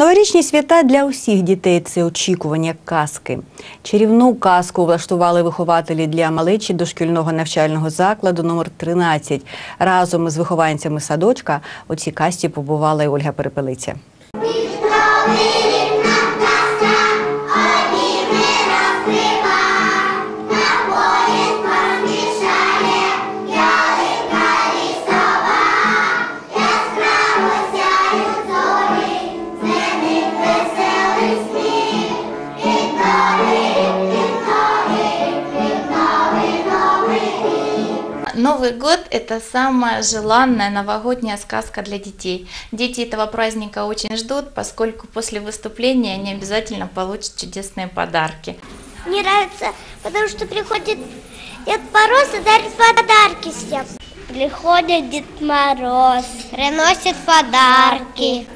Новорічні свята для усіх дітей це очікування казки. Чарівну казку влаштували вихователі для малечі дошкільного навчального закладу номер 13. Разом з вихованцями садочка у цій касті побувала і Ольга Перепелиця. Новый год – это самая желанная новогодняя сказка для детей. Дети этого праздника очень ждут, поскольку после выступления они обязательно получат чудесные подарки. Мне нравится, потому что приходит Дед Мороз и дарит подарки всем. Приходит Дед Мороз, приносит подарки.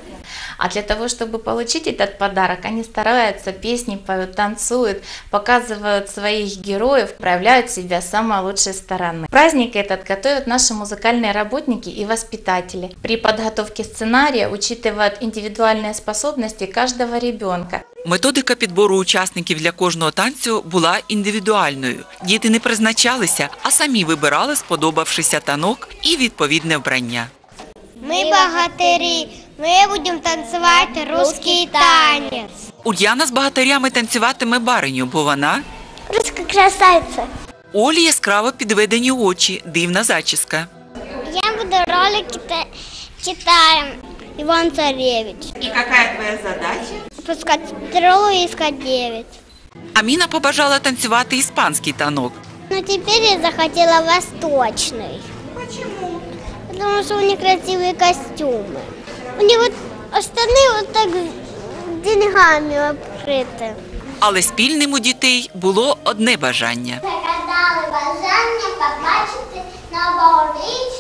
А для того, чтобы получить этот подарок, они стараются, песни поют, танцуют, показывают своих героев, проявляют себя с самой лучшей стороны. Праздник этот готовят наши музыкальные работники и воспитатели. При подготовке сценария учитывают индивидуальные способности каждого ребенка. Методика підбору учасників для кожного танцю була індивідуальною. Діти не призначалися, а самі вибирали сподобавшися танок і відповідне вбрання. Мы богатыри, мы будем танцевать русский танец. Ульяна з багатирями танцюватиме бариню, бо вона Русская красавица. Олі яскраво підведені очі, дивна зачіска. Я буду роли кита... Китаем. Иван Царевич. І яка твоя задача? Пускать стрелу и искать девять. Аміна побажала танцювати іспанський танок. Но теперь я захотела восточный. Почему? Потому что у них красивые костюмы. У них вот остальные вот так деньгами обкрыты. Але спільним у дітей було одне бажання. Загадали бажання побачити новорічну чарівну казку.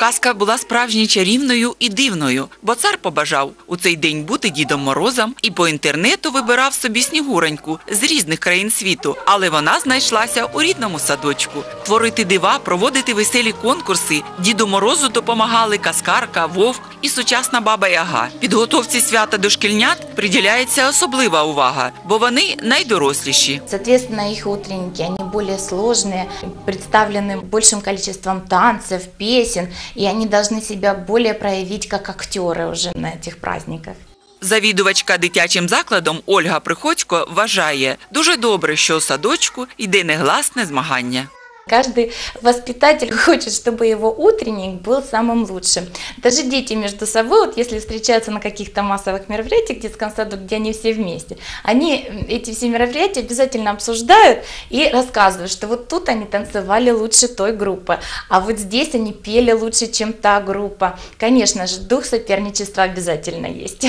Казка була справжньо чарівною і дивною, бо цар побажав у цей день бути Дідом Морозом і по інтернету вибирав собі снігуроньку з різних країн світу, але вона знайшлася у рідному садочку. Творити дива, проводити веселі конкурси. Діду Морозу допомагали каскарка, вовк і сучасна баба Яга. Підготовці свята дошкільнят приділяється особлива увага, бо вони найдоросліші. Соответственно, их утренники, более сложные, представлены большим количеством танцев, песен, и они должны себя более проявить как актеры уже на этих праздниках. Завідувачка дитячим закладом Ольга Приходько вважає дуже добре, що у садочку йде негласне змагання. Каждый воспитатель хочет, чтобы его утренник был самым лучшим. Даже дети между собой, вот если встречаются на каких-то массовых мероприятиях в детском саду, где они все вместе, они эти все мероприятия обязательно обсуждают и рассказывают, что вот тут они танцевали лучше той группы, а вот здесь они пели лучше, чем та группа. Конечно же, дух соперничества обязательно есть.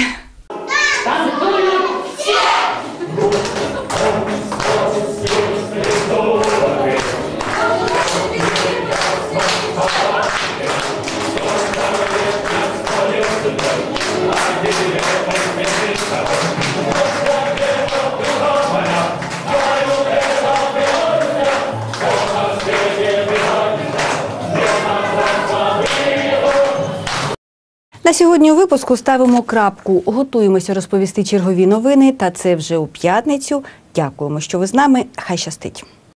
На сьогодні у випуску ставимо крапку. Готуємося розповісти чергові новини. Та це вже у п'ятницю. Дякуємо, що ви з нами. Хай щастить.